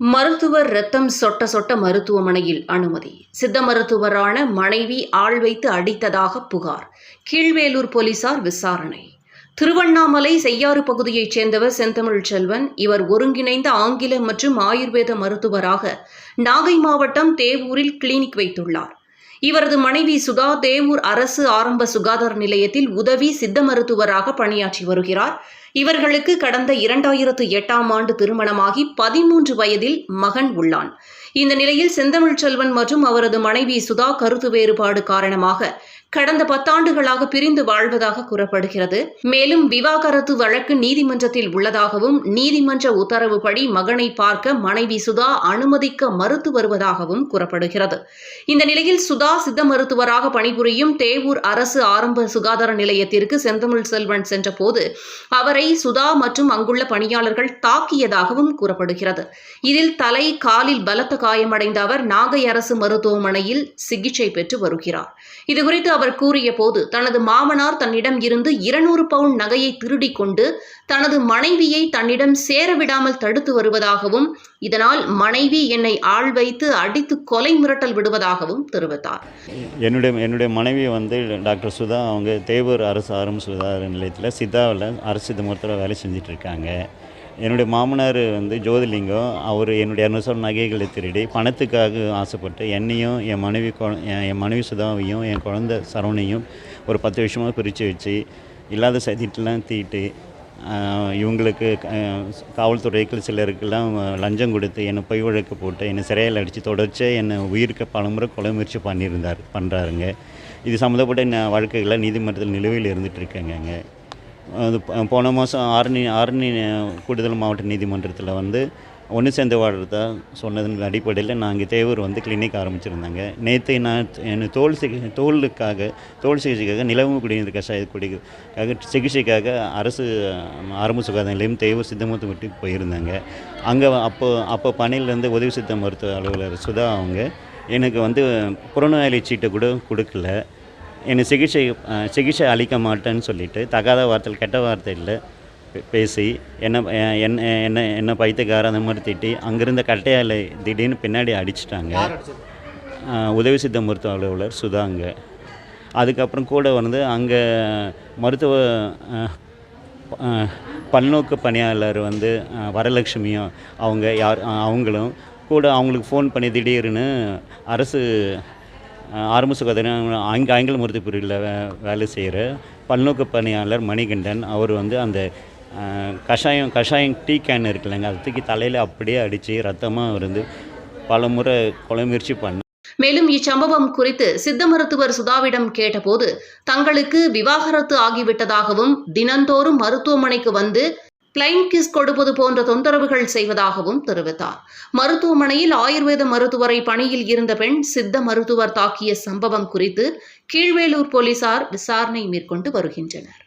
மருத்துவர் ரத்தம் சொட்ட சொட்ட மருத்துவமனையில் அனுமதி. சித்த மருத்துவரான மனைவி ஆள் வைத்து அடித்ததாக புகார். கீழ்வேலூர் போலீசார் விசாரணை. திருவண்ணாமலை செய்யாறு பகுதியைச் சேர்ந்தவர் செந்தமிழ் செல்வன். இவர் ஒருங்கிணைந்த ஆங்கில மற்றும் ஆயுர்வேத மருத்துவராக நாகை மாவட்டம் தேவூரில் கிளினிக் வைத்துள்ளார். இவரது மனைவி சுதா தேவூர் அரசு ஆரம்ப சுகாதார நிலையத்தில் உதவி சித்த மருத்துவராக பணியாற்றி வருகிறார். இவர்களுக்கு கடந்த இரண்டாயிரத்து எட்டாம் ஆண்டு திருமணமாகி பதிமூன்று வயதில் மகன் உள்ளான். இந்த நிலையில் செந்தமிழ் செல்வன் மற்றும் அவரது மனைவி சுதா கருத்து வேறுபாடு காரணமாக கடந்த பத்தாண்டுகளாக பிரிந்து வாழ்வதாக கூறப்படுகிறது. மேலும் விவாகரத்து வழக்கு நீதிமன்றத்தில் உள்ளதாகவும் நீதிமன்ற உத்தரவுப்படி மகனை பார்க்க மனைவி சுதா அனுமதிக்க மறுத்து வருவதாகவும் கூறப்படுகிறது. இந்த நிலையில் சுதா சித்த மருத்துவராக பணிபுரியும் தேவூர் அரசு ஆரம்ப சுகாதார நிலையத்திற்கு செந்தமிழ் செல்வன் சென்றபோது அவரை சுதா மற்றும் அங்குள்ள பணியாளர்கள் தாக்கியதாகவும் கூறப்படுகிறது. இதில் தலை காலில் பலத்த காயமடைந்த அவர் நாகை அரசு மருத்துவமனையில் சிகிச்சை பெற்று வருகிறார். இதுகுறித்து அவர் கூறிய போது தனது மாமனார் தன்னிடம் இருந்து இருநூறு பவுண்ட் நகையை திருடி கொண்டு தனது மனைவியை தன்னிடம் சேர விடாமல் தடுத்து வருவதாகவும் இதனால் மனைவி என்னை ஆள் வைத்து அடித்து கொலை மிரட்டல் விடுவதாகவும் தெரிவித்தார். என்னுடைய என்னுடைய மனைவி வந்து டாக்டர் சுதா அவங்க தேவூர் அரசு ஆரம்ப சுகாதார நிலையத்தில் சித்தாவில் அரசு மருத்துவ வேலை செஞ்சுட்டு இருக்காங்க. என்னுடைய மாமனார் வந்து ஜோதிலிங்கம் அவர் என்னுடைய இரநூறு நகைகளை திருடி பணத்துக்காக ஆசைப்பட்டு என்னையும் என் மனைவி குழ- என் மனைவி சுதாவையும் என் குழந்த சரவணையும் ஒரு பத்து வருஷமாக பிரித்து வச்சு இல்லாத சதிட்டெலாம் தீட்டு இவங்களுக்கு ஆஹ், காவல்துறைக்கு சிலருக்கெல்லாம் லஞ்சம் கொடுத்து என்னை பொய் வழக்கு போட்டு என்னை சிறையில் அடித்து தொடர்ச்சியாக என்னை உயிருக்கு பலமுறை கொலை முயற்சி பண்ணியிருந்தார் பண்ணுறாருங்க இது சம்மந்தப்பட்ட ந- வழக்குகளை நீதிமன்றத்தில் நிலுவையில் இருந்துகிட்டு இருக்கேங்க அது போன மாதம் ஆரணி ஆரணி கூடுதல் மாவட்ட நீதிமன்றத்தில் வந்து ஒன்று சேர்ந்து வாழ்றதா சொன்னதன் அடிப்படையில் நான் இங்கே தேவூர் வந்து கிளினிக் ஆரம்பிச்சிருந்தாங்க. நேற்று நான் என்ன தோல் சிகி தோலுக்காக தோல் சிகிச்சைக்காக நிலவு குடிநீர் கஷாய குடிக்காக சிகிச்சைக்காக அரசு ஆரம்ப சுகாதார நிலையம் தேவூர் சித்த விட்டு போயிருந்தாங்க. அங்கே அப்போ அப்போ பணியிலேருந்து உதவி சித்த மருத்துவ அலுவலர் சுதா அவங்க எனக்கு வந்து புறநோயாளி சீட்டை கூட கொடுக்கல. என்னை சிகிச்சை சிகிச்சை அளிக்க மாட்டேன்னு சொல்லிட்டு தகாத வார்த்தையில் கெட்ட வார்த்தையில் பே- பேசி என்ன என்ன என்ன என்ன பைத்தியக்கார அந்த மாதிரி திட்டி அங்கிருந்த கட்டையால் திடீர்னு பின்னாடி அடிச்சிட்டாங்க. உதவி சித்த மருத்துவ அலுவலர் சுதாங்க. அதுக்கப்புறம் கூட வந்து அங்கே மருத்துவ பல்நோக்கு பணியாளர் வந்து வரலட்சுமியும் அவங்க யார் அவங்களும் கூட அவங்களுக்கு ஃபோன் பண்ணி திடீர்னு அரசு ஆரம்ப சுகாதாரம் ஆங்க ஆங்கில மருத்துவ பிரிவில் வே வேலை செய்கிற பல்நோக்கு பணியாளர் மணிகண்டன் அவர் வந்து அந்த கஷாயம் கஷாயம் டீ கேன் இருக்குல்லங்க அது தூக்கி தலையில் அப்படியே அடித்து ரத்தமாக இருந்து பல முறை கொலை முயற்சி பண்ண மேலும் இச்சம்பவம் குறித்து சித்த மருத்துவர் சுதாவிடம் கேட்டபோது தங்களுக்கு விவாகரத்து ஆகிவிட்டதாகவும் தினந்தோறும் மருத்துவமனைக்கு வந்து பிளைன் கிஸ் கொடுப்பது போன்ற தொந்தரவுகள் செய்வதாகவும் தெரிவித்தார். மருத்துவமனையில் ஆயுர்வேத மருத்துவரை பணியில் இருந்த பெண் சித்த மருத்துவர் தாக்கிய சம்பவம் குறித்து கீழ்வேலூர் போலீசார் விசாரணை மேற்கொண்டு வருகின்றனர்.